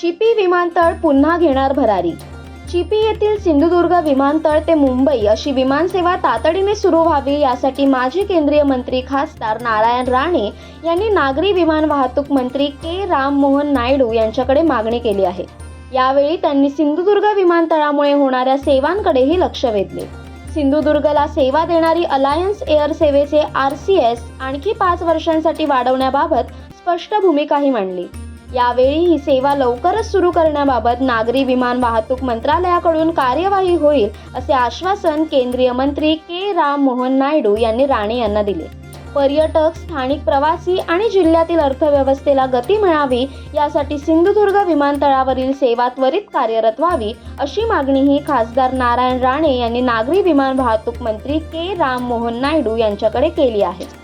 चिपी विमानतळ पुन्हा घेणार भरारी. चिपी येथील सिंधुदुर्ग विमानतळ ते मुंबई अशी विमानसेवा तातडीने सुरू व्हावी यासाठी माजी केंद्रीय मंत्री खासदार नारायण राणे यांनी नागरी विमान वाहतूक मंत्री के राम मोहन नायडू यांच्याकडे मागणी केली आहे. यावेळी त्यांनी सिंधुदुर्ग विमानतळामुळे होणाऱ्या सेवांकडेही लक्ष वेधले. सिंधुदुर्गला सेवा देणारी अलायन्स एअर सेवेचे आर सी एस आणखी पाच वर्षांसाठी वाढवण्याबाबत स्पष्ट भूमिकाही मांडली. यावेळी ही सेवा लवकरच सुरू करण्याबाबत नागरी विमान वाहतूक मंत्रालयाकडून कार्यवाही होईल असे आश्वासन केंद्रीय मंत्री के. राम मोहन नायडू यांनी राणे यांना दिले. पर्यटक स्थानिक प्रवासी आणि जिल्ह्यातील अर्थव्यवस्थेला गती मिळावी यासाठी सिंधुदुर्ग विमानतळावरील सेवा त्वरित कार्यरत व्हावी अशी मागणीही खासदार नारायण राणे यांनी नागरी विमान वाहतूक मंत्री के. राम मोहन नायडू यांच्याकडे केली आहे.